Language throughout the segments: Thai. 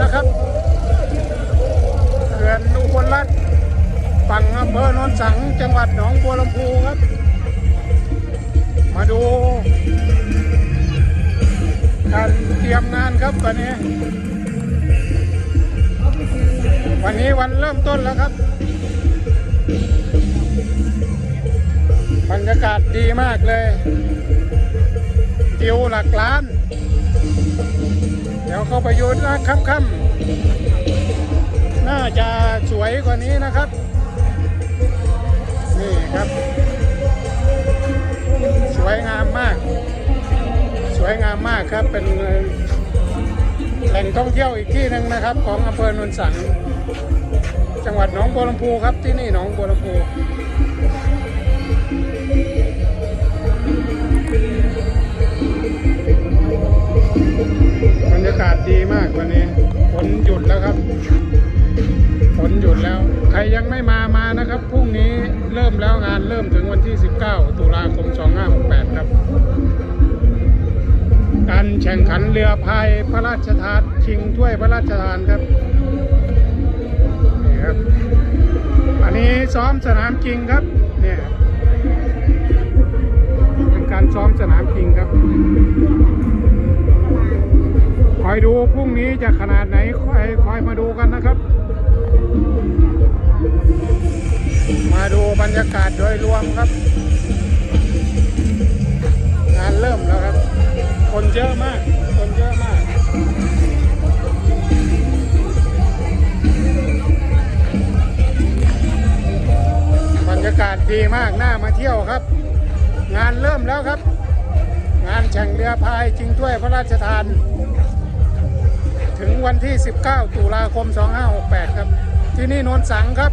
นะครับเขื่อนอุบลรัตน์ฝั่งอำเภอโนนสังจังหวัดหนองบัวลำพูครับ มาดูการเตรียมงานครับวันนี้ วันนี้วันเริ่มต้นแล้วครับบรรยากาศดีมากเลยดิวหลักล้าน เดี๋ยวเข้าไปอยูนะค่ำๆน่าจะสวยกว่านี้นะครับ นี่ครับ สวยงามมาก สวยงามมากครับเป็นแหล่งท่องเที่ยวอีกที่หนึ่งนะครับ ของอำเภอโนนสัง จังหวัดหนองบัวลำพูครับที่นี่หนองบัวลำพู มากวันนี้ฝนหยุดแล้วครับฝนหยุดแล้ว ใครยังไม่มามานะครับพรุ่งนี้เริ่มแล้วงานเริ่มถึงวันที่ 19 ตุลาคม 2568 ครับ การแข่งขันเรือพายพระราชทานชิงถ้วยพระราชทานครับนี่ครับอันนี้ซ้อมสนามจริงครับเนี่ยเป็นการซ้อมสนามจริงครับ อยดูพรุ่งนี้จะขนาดไหนคอยคอยมาดูกันนะครับ มาดูบรรยากาศโดยรวมครับ งานเริ่มแล้วครับ คนเยอะมาก คนเยอะมากบรรยากาศดีมากน่ามาเที่ยวครับ งานเริ่มแล้วครับ งานแข่งเรือพายชิงถ้วยพระราชทาน ถึงวันที่ 19 ตุลาคม 2568 ครับ ที่นี่โนนสังครับ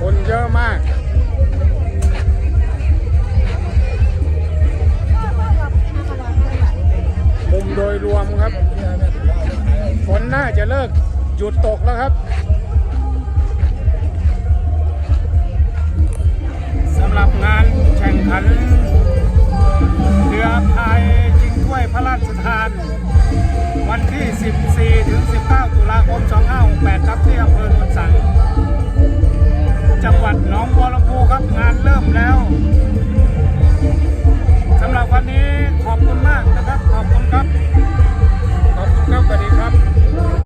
คนเยอะมากมุมโดยรวมครับ ฝนน่าจะเลิกหยุดตกแล้วครับ